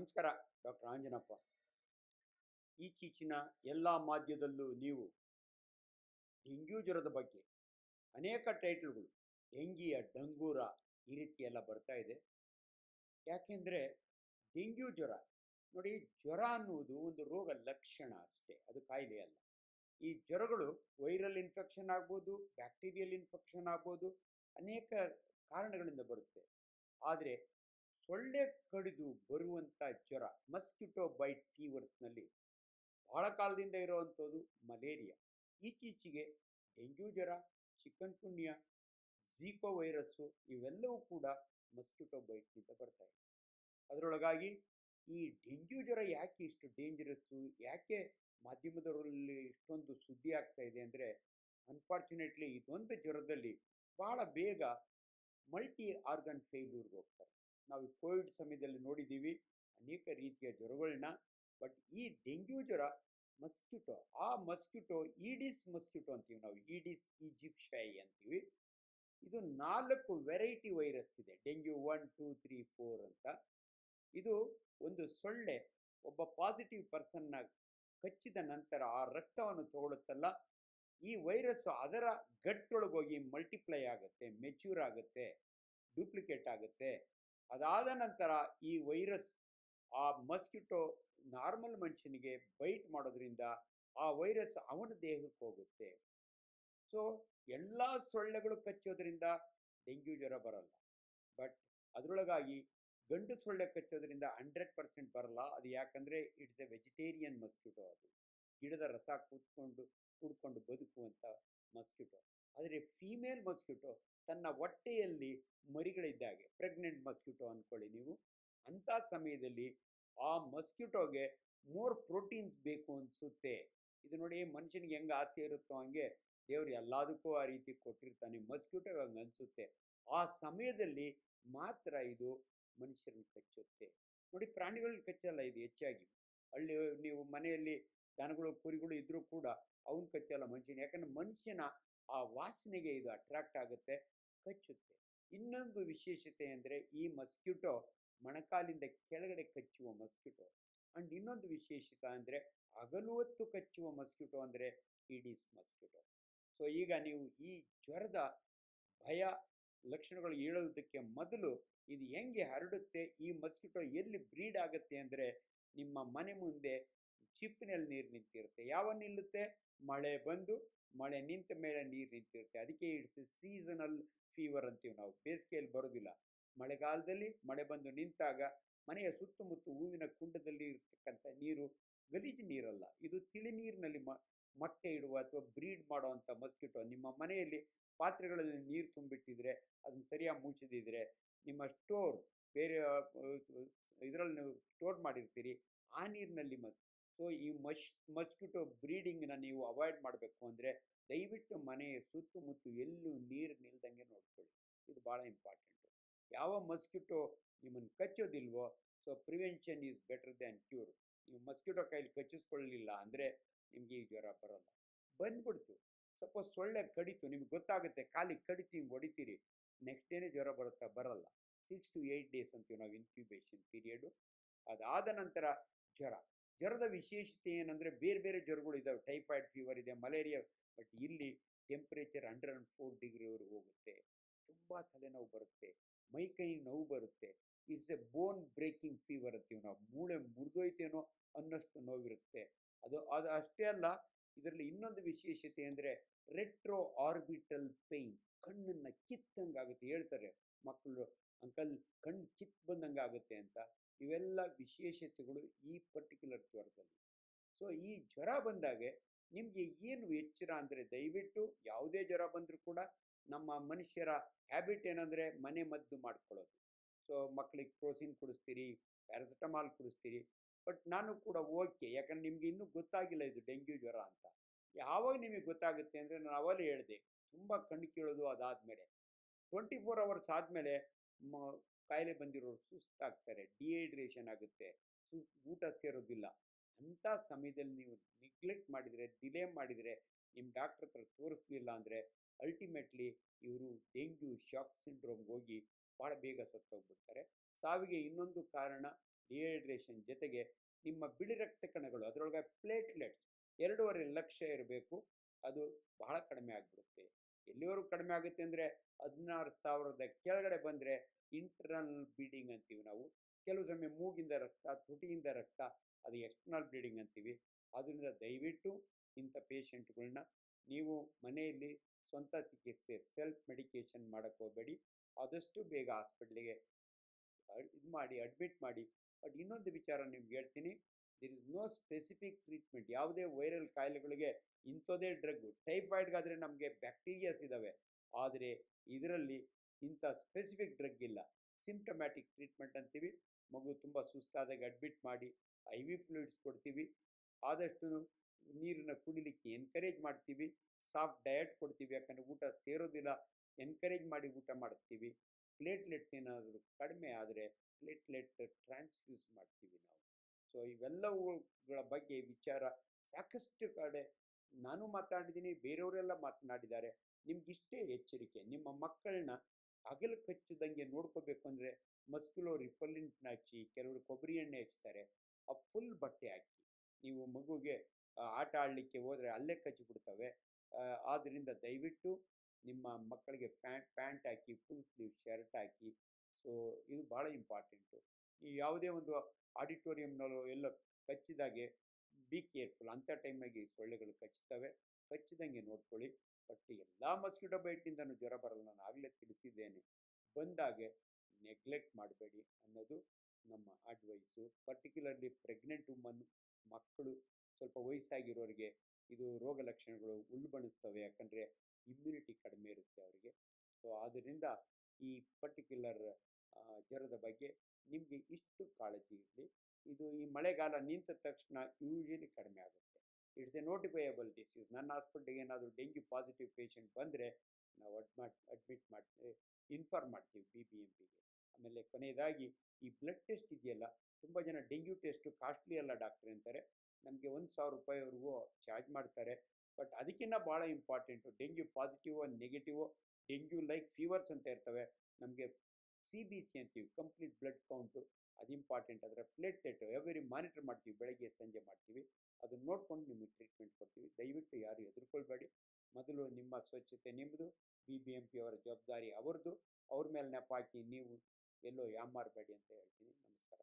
ನಮಸ್ಕಾರ, ಡಾಕ್ಟರ್ ಆಂಜನಪ್ಪ. ಈಚೀಚಿನ ಎಲ್ಲ ಮಾಧ್ಯಮದಲ್ಲೂ ನೀವು ಡೆಂಗ್ಯೂ ಜ್ವರದ ಬಗ್ಗೆ ಅನೇಕ ಟೈಟ್ಲ್ಗಳು, ಡೆಂಗಿಯ ಡಂಗೂರ ಈ ರೀತಿ ಎಲ್ಲ ಬರ್ತಾ ಇದೆ. ಯಾಕೆಂದರೆ ಡೆಂಗ್ಯೂ ಜ್ವರ, ನೋಡಿ ಜ್ವರ ಅನ್ನುವುದು ಒಂದು ರೋಗ ಲಕ್ಷಣ ಅಷ್ಟೇ, ಅದು ಕಾಯಿಲೆ ಅಲ್ಲ. ಈ ಜ್ವರಗಳು ವೈರಲ್ ಇನ್ಫೆಕ್ಷನ್ ಆಗ್ಬೋದು, ಬ್ಯಾಕ್ಟೀರಿಯಲ್ ಇನ್ಫೆಕ್ಷನ್ ಆಗ್ಬೋದು, ಅನೇಕ ಕಾರಣಗಳಿಂದ ಬರುತ್ತೆ. ಆದರೆ ಸೊಳ್ಳೆ ಕಡಿದು ಬರುವಂಥ ಜ್ವರ ಮಸ್ಕಿಟೋ ಬೈಟ್ ಫೀವರ್ಸ್ನಲ್ಲಿ ಬಹಳ ಕಾಲದಿಂದ ಇರುವಂಥದ್ದು ಮಲೇರಿಯಾ. ಈಚೀಚೆಗೆ ಡೆಂಗ್ಯೂ ಜ್ವರ, ಚಿಕನ್ ಪುನ್ಯ ಝೀಕೋ ವೈರಸ್ಸು ಇವೆಲ್ಲವೂ ಕೂಡ ಮಸ್ಕಿಟೋ ಬೈಟ್ನಿಂದ ಬರ್ತಾ ಇದೆ. ಅದರೊಳಗಾಗಿ ಈ ಡೆಂಗ್ಯೂ ಜ್ವರ ಯಾಕೆ ಇಷ್ಟು ಡೇಂಜರಸ್ಸು ಯಾಕೆ ಮಾಧ್ಯಮದವರಲ್ಲಿ ಇಷ್ಟೊಂದು ಸುದ್ದಿ ಆಗ್ತಾ ಇದೆ ಅಂದರೆ ಅನ್ಫಾರ್ಚುನೇಟ್ಲಿ ಇದೊಂದು ಜ್ವರದಲ್ಲಿ ಬಹಳ ಬೇಗ ಮಲ್ಟಿ ಆರ್ಗನ್ ಫೇಲ್ಯೂರ್ಗೆ ಹೋಗ್ತಾರೆ. ನಾವು ಕೋವಿಡ್ ಸಮಯದಲ್ಲಿ ನೋಡಿದ್ದೀವಿ ಅನೇಕ ರೀತಿಯ ಜ್ವರಗಳನ್ನ ಬಟ್ ಈ ಡೆಂಗ್ಯೂ ಜ್ವರ, ಮಸ್ಕಿಟೋ, ಆ ಮಸ್ಕಿಟೋ, ಈಡಿಸ್ ಮಸ್ಕಿಟೋ ಅಂತೀವಿ ನಾವು, ಈಡಿಸ್ ಈಜಿಪ್ಷಾಯಿ ಅಂತೀವಿ. ಇದು ನಾಲ್ಕು ವೆರೈಟಿ ವೈರಸ್ ಇದೆ, dengue one, two, three, four ಅಂತ. ಇದು ಒಂದು ಸೊಳ್ಳೆ, ಒಬ್ಬ ಪಾಸಿಟಿವ್ ಪರ್ಸನ್ನ ಕಚ್ಚಿದ ನಂತರ ಆ ರಕ್ತವನ್ನು ತಗೊಳುತ್ತಲ್ಲ, ಈ ವೈರಸ್ ಅದರ ಗಟ್ಟೊಳಗೋಗಿ ಮಲ್ಟಿಪ್ಲೈ ಆಗುತ್ತೆ, ಮೆಚ್ಯೂರ್ ಆಗುತ್ತೆ, ಡೂಪ್ಲಿಕೇಟ್ ಆಗುತ್ತೆ. ಅದಾದ ನಂತರ ಈ ವೈರಸ್ ಆ ಮಸ್ಕಿಟೋ ನಾರ್ಮಲ್ ಮನುಷ್ಯನಿಗೆ ಬೈಟ್ ಮಾಡೋದ್ರಿಂದ ಆ ವೈರಸ್ ಅವನ ದೇಹಕ್ಕೆ ಹೋಗುತ್ತೆ. ಸೊ ಎಲ್ಲ ಸೊಳ್ಳೆಗಳು ಕಚ್ಚೋದ್ರಿಂದ ಡೆಂಗ್ಯೂ ಜ್ವರ ಬರಲ್ಲ. ಬಟ್ ಅದರೊಳಗಾಗಿ ಗಂಡು ಸೊಳ್ಳೆ ಕಚ್ಚೋದ್ರಿಂದ ಹಂಡ್ರೆಡ್ ಪರ್ಸೆಂಟ್ ಬರಲ್ಲ. ಅದು ಯಾಕಂದರೆ ಇಟ್ಸ್ ಎ ವೆಜಿಟೇರಿಯನ್ ಮಸ್ಕಿಟೋ ಅದು. ಗಿಡದ ರಸ ಕೂತ್ಕೊಂಡು, ಕುಡ್ಕೊಂಡು ಬದುಕುವಂಥ ಮಸ್ಕಿಟೋ ಆದರೆ ಫೀಮೇಲ್ ಮಸ್ಕಿಟೋ ತನ್ನ ಹೊಟ್ಟೆಯಲ್ಲಿ ಮರಿಗಳಿದ್ದಾಗೆ. ಪ್ರೆಗ್ನೆಂಟ್ ಮಸ್ಕಿಟೋ ಅಂದ್ಕೊಳ್ಳಿ ನೀವು. ಅಂಥ ಸಮಯದಲ್ಲಿ ಆ ಮಸ್ಕಿಟೋಗೆ ಮೋರ್ ಪ್ರೋಟೀನ್ಸ್ ಬೇಕು ಅನಿಸುತ್ತೆ. ಇದು ನೋಡಿ ಮನುಷ್ಯನಿಗೆ ಹೆಂಗೆ ಆಸೆ ಇರುತ್ತೋ ಹಂಗೆ ದೇವ್ರು ಎಲ್ಲದಕ್ಕೂ ಆ ರೀತಿ ಕೊಟ್ಟಿರ್ತಾನೆ. ಮಸ್ಕಿಟೋ ಹಂಗೆ ಅನಿಸುತ್ತೆ. ಆ ಸಮಯದಲ್ಲಿ ಮಾತ್ರ ಇದು ಮನುಷ್ಯರನ್ನು ಕಚ್ಚುತ್ತೆ. ನೋಡಿ ಪ್ರಾಣಿಗಳನ್ನ ಕಚ್ಚಲ್ಲ ಇದು ಹೆಚ್ಚಾಗಿ. ಹಳ್ಳಿ ನೀವು ಮನೆಯಲ್ಲಿ ದನಗಳು, ಕುರಿಗಳು ಇದ್ರೂ ಕೂಡ ಅವನು ಕಚ್ಚಲ್ಲ ಮನುಷ್ಯನ. ಯಾಕಂದ್ರೆ ಮನುಷ್ಯನ ಆ ವಾಸನೆಗೆ ಇದು ಅಟ್ರಾಕ್ಟ್ ಆಗುತ್ತೆ, ಕಚ್ಚುತ್ತೆ. ಇನ್ನೊಂದು ವಿಶೇಷತೆ ಅಂದರೆ ಈ ಮಸ್ಕಿಟೋ ಮೊಣಕಾಲಿಂದ ಕೆಳಗಡೆ ಕಚ್ಚುವ ಮಸ್ಕಿಟೋ ಅಂಡ್ ಇನ್ನೊಂದು ವಿಶೇಷತೆ ಅಂದರೆ ಹಗಲು ಹೊತ್ತು ಕಚ್ಚುವ ಮಸ್ಕಿಟೋ ಅಂದರೆ ಈಡೀಸ್ ಮಸ್ಕಿಟೋ ಸೊ ಈಗ ನೀವು ಈ ಜ್ವರದ ಭಯ ಲಕ್ಷಣಗಳು ಹೇಳೋದಕ್ಕೆ ಮೊದಲು ಇದು ಹೆಂಗೆ ಹರಡುತ್ತೆ, ಈ ಮಸ್ಕಿಟೋ ಎಲ್ಲಿ ಬ್ರೀಡ್ ಆಗುತ್ತೆ ಅಂದರೆ ನಿಮ್ಮ ಮನೆ ಮುಂದೆ ಚಿಪ್ಪಿನಲ್ಲಿ ನೀರು ನಿಂತಿರುತ್ತೆ. ಯಾವ ನಿಲ್ಲುತ್ತೆ? ಮಳೆ ಬಂದು ಮಳೆ ನಿಂತ ಮೇಲೆ ನೀರು ನಿಂತಿರುತ್ತೆ. ಅದಕ್ಕೆ ಇಟ್ಸ್ ಸೀಸನಲ್ ಫೀವರ್ ಅಂತೀವಿ ನಾವು. ಬೇಸಿಗೆಯಲ್ಲಿ ಬರೋದಿಲ್ಲ. ಮಳೆಗಾಲದಲ್ಲಿ ಮಳೆ ಬಂದು ನಿಂತಾಗ ಮನೆಯ ಸುತ್ತಮುತ್ತ ಹೂವಿನ ಕುಂಡದಲ್ಲಿ ಇರತಕ್ಕಂಥ ನೀರು ಗಲೀಜು ನೀರಲ್ಲ. ಇದು ತಿಳಿ ನೀರಿನಲ್ಲಿ ಮೊಟ್ಟೆ ಇಡುವ ಅಥವಾ ಬ್ರೀಡ್ ಮಾಡುವಂಥ ಮಸ್ಕಿಟೋ. ನಿಮ್ಮ ಮನೆಯಲ್ಲಿ ಪಾತ್ರೆಗಳಲ್ಲಿ ನೀರು ತುಂಬಿಟ್ಟಿದ್ರೆ ಅದನ್ನು ಸರಿಯಾಗಿ ಮುಚ್ಚದಿದ್ರೆ ನಿಮ್ಮ ಸ್ಟೋರ್ ಬೇರೆ ಇದರಲ್ಲಿ ನೀವು ಸ್ಟೋರ್ ಮಾಡಿರ್ತೀರಿ. ಆ ನೀರಿನಲ್ಲಿ ಮ ಸೊ, ಈ ಮಶ್ ಮಸ್ಕಿಟೋ ಬ್ರೀಡಿಂಗ್ನ ನೀವು ಅವಾಯ್ಡ್ ಮಾಡಬೇಕು ಅಂದರೆ ದಯವಿಟ್ಟು ಮನೆಯ ಸುತ್ತಮುತ್ತ ಎಲ್ಲೂ ನೀರು ನಿಲ್ದಂಗೆ ನೋಡ್ಕೊಳ್ಳಿ. ಇದು ಭಾಳ ಇಂಪಾರ್ಟೆಂಟು. ಯಾವ ಮಸ್ಕಿಟೋ ನಿಮ್ಮನ್ನು ಕಚ್ಚೋದಿಲ್ವೋ, so prevention is better than cure. ನೀವು ಮಸ್ಕಿಟೋ ಕೈಲಿ ಕಚ್ಚಿಸ್ಕೊಳ್ಳಲಿಲ್ಲ ಅಂದರೆ ನಿಮಗೆ ಈ ಜ್ವರ ಬರೋಲ್ಲ. ಬಂದ್ಬಿಡ್ತು. ಸಪೋಸ್ ಸೊಳ್ಳೆ ಕಡಿತು, ನಿಮ್ಗೆ ಗೊತ್ತಾಗುತ್ತೆ ಕಾಲಿಗೆ ಕಡಿತು, ಹಿಂಗೆ ಹೊಡಿತೀರಿ, ನೆಕ್ಸ್ಟ್ ಡೇನೇ ಜ್ವರ ಬರುತ್ತಾ ಬರಲ್ಲ. ಸಿಕ್ಸ್ ಟು ಏಯ್ಟ್ ಡೇಸ್ ಅಂತೀವಿ ನಾವು ಇನ್ಕ್ಯುಬೇಷನ್ ಪೀರಿಯಡು. ಅದಾದ ನಂತರ ಜ್ವರ. ಜ್ವರದ ವಿಶೇಷತೆ ಏನಂದರೆ ಬೇರೆ ಬೇರೆ ಜ್ವರಗಳು ಇದ್ದಾವೆ ಟೈಫಾಯ್ಡ್ ಫೀವರ್ ಇದೆ, ಮಲೇರಿಯಾ ಬಟ್ ಇಲ್ಲಿ ಟೆಂಪ್ರೇಚರ್ ಹಂಡ್ರೆಡ್ ಆ್ಯಂಡ್ ಫೋರ್ ಡಿಗ್ರಿವರೆಗೂ ಹೋಗುತ್ತೆ. ತುಂಬ ತಲೆನೋವು ಬರುತ್ತೆ. ಮೈ ಕೈ ನೋವು ಬರುತ್ತೆ. It's a bone breaking fever ಅಂತೀವಿ ನಾವು. ಮೂಳೆ ಮುರಿದೋಯ್ತೇನೋ ಅನ್ನಷ್ಟು ನೋವಿರುತ್ತೆ. ಅದು ಅದು ಅಷ್ಟೇ ಅಲ್ಲ, ಇದರಲ್ಲಿ ಇನ್ನೊಂದು ವಿಶೇಷತೆ ಅಂದರೆ ರೆಟ್ರೋ ಆರ್ಬಿಟಲ್ ಪೇಯ್ನ್ ಕಣ್ಣನ್ನು ಕಿತ್ತಂಗಾಗುತ್ತೆ. ಹೇಳ್ತಾರೆ ಮಕ್ಕಳು ಅಂಕಲ್ ಕಣ್ಣು ಕಿತ್ ಬಂದಂಗೆ ಆಗುತ್ತೆ ಅಂತ. ಇವೆಲ್ಲ ವಿಶೇಷತೆಗಳು ಈ ಪರ್ಟಿಕ್ಯುಲರ್ ಜ್ವರದಲ್ಲಿ. ಸೊ ಈ ಜ್ವರ ಬಂದಾಗೆ ನಿಮಗೆ ಏನು ಎಚ್ಚರ ಅಂದರೆ ದಯವಿಟ್ಟು ಯಾವುದೇ ಜ್ವರ ಬಂದರೂ ಕೂಡ ನಮ್ಮ ಮನುಷ್ಯರ ಹ್ಯಾಬಿಟ್ ಏನಂದರೆ ಮನೆ ಮದ್ದು ಮಾಡ್ಕೊಳ್ಳೋದು. ಸೊ ಮಕ್ಕಳಿಗೆ ಪ್ರೋಸಿನ್ ಕುಡಿಸ್ತೀರಿ ಪ್ಯಾರಾಸಿಟಮಾಲ್ ಕುಡಿಸ್ತೀರಿ ಬಟ್ ನಾನು ಕೂಡ ಓಕೆ ಯಾಕಂದ್ರೆ ನಿಮ್ಗೆ ಇನ್ನೂ ಗೊತ್ತಾಗಿಲ್ಲ ಇದು ಡೆಂಗ್ಯೂ ಜ್ವರ ಅಂತ. ಯಾವಾಗ ನಿಮಗೆ ಗೊತ್ತಾಗುತ್ತೆ ಅಂದರೆ ನಾನು ಅವಲೇ ಹೇಳಿದೆ, ತುಂಬ ಕಣ್ಣು ಕೀಳೋದು ಅದಾದಮೇಲೆ. ಟ್ವೆಂಟಿ ಫೋರ್ ಅವರ್ಸ್ ಆದಮೇಲೆ ಮ ಕಾಯಿಲೆ ಬಂದಿರೋರು ಸುಸ್ತಾಗ್ತಾರೆ ಡಿಹೈಡ್ರೇಷನ್ ಆಗುತ್ತೆ, ಸು, ಊಟ ಸೇರೋದಿಲ್ಲ. ಅಂಥ ಸಮಯದಲ್ಲಿ ನೀವು ನೆಗ್ಲೆಕ್ಟ್ ಮಾಡಿದರೆ ಡಿಲೇ ಮಾಡಿದರೆ ನಿಮ್ಮ ಡಾಕ್ಟ್ರ್ ಹತ್ರ ತೋರಿಸ್ಲಿಲ್ಲ ಅಂದರೆ ಅಲ್ಟಿಮೇಟ್ಲಿ ಇವರು ಡೆಂಗ್ಯೂ ಶಾಕ್ ಸಿಂಡ್ರೋಮ್ಗೆ ಹೋಗಿ ಭಾಳ ಬೇಗ ಸತ್ತೋಗ್ಬಿಡ್ತಾರೆ. ಸಾವಿಗೆ ಇನ್ನೊಂದು ಕಾರಣ ಡಿಹೈಡ್ರೇಷನ್ ಜೊತೆಗೆ ನಿಮ್ಮ ಬಿಳಿ ರಕ್ತ ಕಣಗಳು, ಅದರೊಳಗೆ ಪ್ಲೇಟ್ಲೆಟ್ಸ್ ಎರಡೂವರೆ ಲಕ್ಷ ಇರಬೇಕು, ಅದು ಬಹಳ ಕಡಿಮೆ ಆಗಿಬಿಡುತ್ತೆ. ಎಲ್ಲಿವರೆಗೂ ಕಡಿಮೆ ಆಗುತ್ತೆ ಅಂದರೆ ಹದಿನಾರು ಸಾವಿರದ ಕೆಳಗಡೆ ಬಂದರೆ ಇಂಟರ್ನಲ್ ಬ್ಲೀಡಿಂಗ್ ಅಂತೀವಿ ನಾವು. ಕೆಲವು ಸಮಯ ಮೂಗಿಂದ ರಕ್ತ, ತುಟಿಯಿಂದ ರಕ್ತ, ಅದು ಎಕ್ಸ್ಟರ್ನಲ್ ಬ್ಲೀಡಿಂಗ್ ಅಂತೀವಿ. ಅದರಿಂದ ದಯವಿಟ್ಟು ಇಂಥ ಪೇಷಂಟ್ಗಳನ್ನ ನೀವು ಮನೆಯಲ್ಲಿ ಸ್ವಂತ ಚಿಕಿತ್ಸೆ, ಸೆಲ್ಫ್ ಮೆಡಿಕೇಷನ್ ಮಾಡೋಕ್ಕೆ ಹೋಗಬೇಡಿ. ಆದಷ್ಟು ಬೇಗ ಹಾಸ್ಪಿಟ್ಲಿಗೆ ಇದು ಮಾಡಿ, ಅಡ್ಮಿಟ್ ಮಾಡಿ. ಬಟ್ ಇನ್ನೊಂದು ವಿಚಾರ ನಿಮ್ಗೆ ಹೇಳ್ತೀನಿ. There is no specific treatment ಯಾವುದೇ ವೈರಲ್ ಕಾಯಿಲೆಗಳಿಗೆ ಇಂಥದೇ ಡ್ರಗ್ಗು ಟೈಫಾಯ್ಡ್ಗಾದರೆ ನಮಗೆ ಬ್ಯಾಕ್ಟೀರಿಯಾಸ್ ಇದ್ದಾವೆ ಆದರೆ ಇದರಲ್ಲಿ ಇಂಥ ಸ್ಪೆಸಿಫಿಕ್ ಡ್ರಗ್ ಇಲ್ಲ. ಸಿಂಪ್ಟಮ್ಯಾಟಿಕ್ ಟ್ರೀಟ್ಮೆಂಟ್ ಅಂತೀವಿ. ಮಗು ತುಂಬ ಸುಸ್ತಾದಾಗ ಅಡ್ಮಿಟ್ ಮಾಡಿ ಐ ವಿ ಫ್ಲೂಯಿಡ್ಸ್ ಕೊಡ್ತೀವಿ. ಆದಷ್ಟು ನೀರನ್ನು ಕುಡಿಲಿಕ್ಕೆ ಎನ್ಕರೇಜ್ ಮಾಡ್ತೀವಿ. ಸಾಫ್ಟ್ ಡಯಟ್ ಕೊಡ್ತೀವಿ. ಯಾಕಂದರೆ ಊಟ ಸೇರೋದಿಲ್ಲ. ಎನ್ಕರೇಜ್ ಮಾಡಿ ಊಟ ಮಾಡಿಸ್ತೀವಿ. ಪ್ಲೇಟ್ಲೆಟ್ಸ್ ಏನಾದರೂ ಕಡಿಮೆ ಆದರೆ ಪ್ಲೇಟ್ಲೆಟ್ ಟ್ರಾನ್ಸ್ಫ್ಯೂಸ್ ಮಾಡ್ತೀವಿ ನಾವು. ಸೊ ಇವೆಲ್ಲವುಗಳ ಬಗ್ಗೆ ವಿಚಾರ ಸಾಕಷ್ಟು ಕಡೆ ನಾನು ಮಾತಾಡಿದ್ದೀನಿ, ಬೇರೆಯವರೆಲ್ಲ ಮಾತನಾಡಿದ್ದಾರೆ. ನಿಮ್ಗಿಷ್ಟೇ ಎಚ್ಚರಿಕೆ, ನಿಮ್ಮ ಮಕ್ಕಳನ್ನ ಹಗಲು ಕಚ್ಚದಂಗೆ ನೋಡ್ಕೋಬೇಕು ಅಂದರೆ ಮಸ್ಕುಲೋ ರಿಪಲ್ಲಿಂಟ್ನ ಹಚ್ಚಿ ಕೆಲವರು ಕೊಬ್ಬರಿ ಎಣ್ಣೆ ಹಚ್ತಾರೆ, ಆ ಫುಲ್ ಬಟ್ಟೆ ಹಾಕಿ. ನೀವು ಮಗುಗೆ ಆಟ ಆಡಲಿಕ್ಕೆ ಹೋದರೆ ಅಲ್ಲೇ ಕಚ್ಚಿಬಿಡ್ತವೆ ಆದ್ದರಿಂದ ದಯವಿಟ್ಟು ನಿಮ್ಮ ಮಕ್ಕಳಿಗೆ ಪ್ಯಾಂಟ್ ಪ್ಯಾಂಟ್ ಹಾಕಿ, ಫುಲ್ ಸ್ಲೀವ್, ಶರ್ಟ್ ಹಾಕಿ. ಸೊ ಇದು ಭಾಳ ಇಂಪಾರ್ಟೆಂಟು. ಈ ಯಾವುದೇ ಒಂದು ಆಡಿಟೋರಿಯಂನಲ್ಲೋ ಎಲ್ಲ ಕಚ್ಚಿದಾಗೆ ಬಿ ಕೇರ್ಫುಲ್ ಅಂಥ ಟೈಮಾಗಿ ಸೊಳ್ಳೆಗಳು ಕಚ್ತವೆ. ಕಚ್ಚಿದಂಗೆ ನೋಡ್ಕೊಳ್ಳಿ. ಬಟ್ ಎಲ್ಲ ಮಸ್ಕಿಟೋ ಬೈಟಿಂದನೂ ಜ್ವರ ಬರಲ್ಲ. ನಾನು ಆಗಲೇ ತಿಳಿಸಿದ್ದೇನೆ. ಬಂದಾಗೆ ನೆಗ್ಲೆಕ್ಟ್ ಮಾಡಬೇಡಿ ಅನ್ನೋದು ನಮ್ಮ ಅಡ್ವೈಸು ಪರ್ಟಿಕ್ಯುಲರ್ಲಿ ಪ್ರೆಗ್ನೆಂಟ್ ವುಮನ್ ಮಕ್ಕಳು ಸ್ವಲ್ಪ ವಯಸ್ಸಾಗಿರೋರಿಗೆ ಇದು ರೋಗ ಲಕ್ಷಣಗಳು ಉಲ್ಬಣಿಸ್ತವೆ. ಯಾಕಂದರೆ ಇಮ್ಯುನಿಟಿ ಕಡಿಮೆ ಇರುತ್ತೆ ಅವರಿಗೆ. ಸೊ ಆದ್ದರಿಂದ ಈ ಪರ್ಟಿಕ್ಯುಲರ್ ಜ್ವರದ ಬಗ್ಗೆ ನಿಮಗೆ ಇಷ್ಟು ಕಾಳಜಿ ಇರಲಿ. ಇದು ಈ ಮಳೆಗಾಲ ನಿಂತ ತಕ್ಷಣ ಯೂಶಲಿ ಕಡಿಮೆ ಆಗುತ್ತೆ. ಇಟ್ಸ್ ಎ ನೋಟಿಫೈಯಬಲ್ ಡಿಸೀಸ್ ನನ್ನ ಹಾಸ್ಪಿಟ್ಲಿಗೆ ಏನಾದರೂ ಡೆಂಗ್ಯೂ ಪಾಸಿಟಿವ್ ಪೇಷಂಟ್ ಬಂದರೆ ನಾವು ಅಡ್ಮಾಟ್ ಅಡ್ಮಿಟ್ ಮಾಡ್ತೀವಿ ಇನ್ಫಾರ್ಮ್ ಮಾಡ್ತೀವಿ ಬಿ ಬಿ ಎಂ ಪಿಗೆ ಆಮೇಲೆ ಕೊನೆಯದಾಗಿ ಈ ಬ್ಲಡ್ ಟೆಸ್ಟ್ ಇದೆಯಲ್ಲ, ತುಂಬ ಜನ ಡೆಂಗ್ಯೂ ಟೆಸ್ಟು ಕಾಸ್ಟ್ಲಿ ಅಲ್ಲ ಡಾಕ್ಟ್ರ್ ಅಂತಾರೆ. ನಮಗೆ ಒಂದು ಸಾವಿರ ರೂಪಾಯಿವರೆಗೂ ಚಾರ್ಜ್ ಮಾಡ್ತಾರೆ. ಬಟ್ ಅದಕ್ಕಿಂತ ಭಾಳ important dengue positive negative dengue like fevers ಅಂತ ಇರ್ತವೆ. ನಮಗೆ ಸಿ ಬಿ ಸಿ ಅಂತೀವಿ ಕಂಪ್ಲೀಟ್ ಬ್ಲಡ್ ಕೌಂಟು ಅದು ಇಂಪಾರ್ಟೆಂಟ್ ಅದರ ಪ್ಲೇಟ್ಲೆಟ್ ಎವ್ರಿ ಮಾನಿಟರ್ ಮಾಡ್ತೀವಿ, ಬೆಳಗ್ಗೆ, ಸಂಜೆ ಮಾಡ್ತೀವಿ. ಅದನ್ನು ನೋಡ್ಕೊಂಡು ನಿಮಗೆ ಟ್ರೀಟ್ಮೆಂಟ್ ಕೊಡ್ತೀವಿ. ದಯವಿಟ್ಟು ಯಾರು ಎದುರ್ಕೊಳ್ಬೇಡಿ ಮೊದಲು ನಿಮ್ಮ ಸ್ವಚ್ಛತೆ ನಿಮ್ಮದು ಬಿ ಬಿ ಎಂ ಪಿ ಅವರ ಜವಾಬ್ದಾರಿ ಅವ್ರದ್ದು. ಅವ್ರ ಮೇಲೆ ನೆಪ ಹಾಕಿ ನೀವು ಎಲ್ಲೋ ಯಾಮಾರಬೇಡಿ ಅಂತ ಹೇಳ್ತೀನಿ. ನಮಸ್ಕಾರ